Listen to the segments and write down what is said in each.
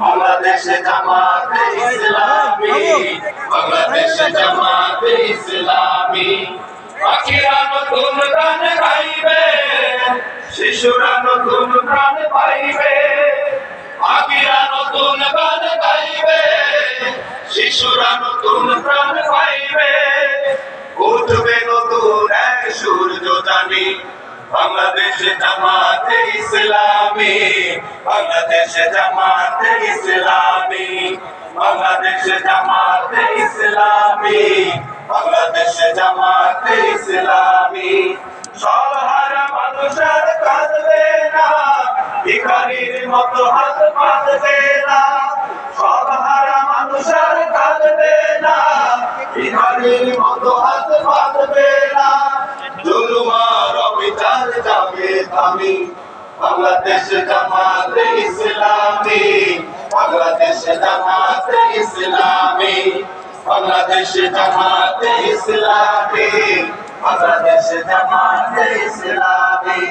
বাংলাদেশ জামাতে ইসলামী বাংলাদেশ জামাতে ইসলামী। পাখিরা নতুন গাইবে শিশুরা নতুন প্রাণ পাইবে। পাখিরা নতুন গান গাইবে শিশুরা নতুন প্রাণ পাইবে। উঠবে নতুন এক সূর্য জানি বাংলাদেশ জামাতে ইসলামী। বাংলাদেশ জামাতে ইসলামী, বাংলাদেশ জামাতে ইসলামী, বাংলাদেশ জামাতে ইসলামী। সব মানুষের কাঁদবে না, ভিখারির মতো হাত পাতবে না। সব মানুষের কাঁদবে না, ভিখারির মতো হাত পাতবে না। জুলুমার অবিচার যাবে থামি বাংলাদেশ জামাতে ইসলামী, বাংলাদেশ জামাতে ইসলামী, বাংলাদেশ জামাতে ইসলামী, বাংলাদেশ জামাতে ইসলামী।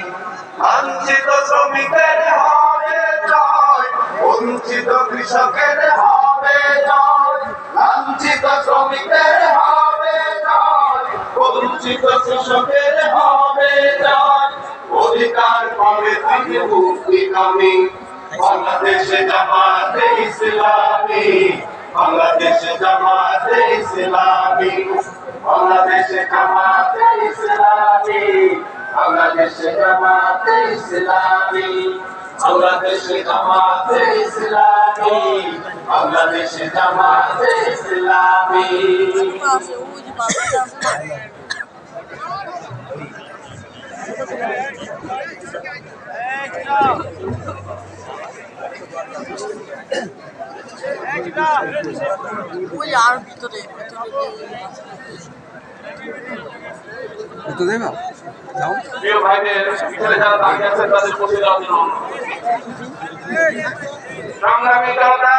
শ্রমিকের হবে জয়, বঞ্চিত কৃষকের হবে জয়, লাঞ্ছিত শ্রমিকের হবে জয়, বঞ্চিত কৃষকের বাংলাদেশে জামাতে ইসলামী, বাংলাদেশে জামাতে ইসলামী। বাংলাদেশে জামাতে ইসলামী, বাংলাদেশে জামাতে ইসলামী। বাংলাদেশে জামাতে ইসলামী, বাংলাদেশে জামাতে ইসলামী। আছে না ওই আর ভিতরে ভিতরে তো দেবা যাও প্রিয় ভাইদের পিছনে যারা দাঁড়িয়ে আছেন তাদের বসে যাওয়ার জন্য সংগ্রামী জনতা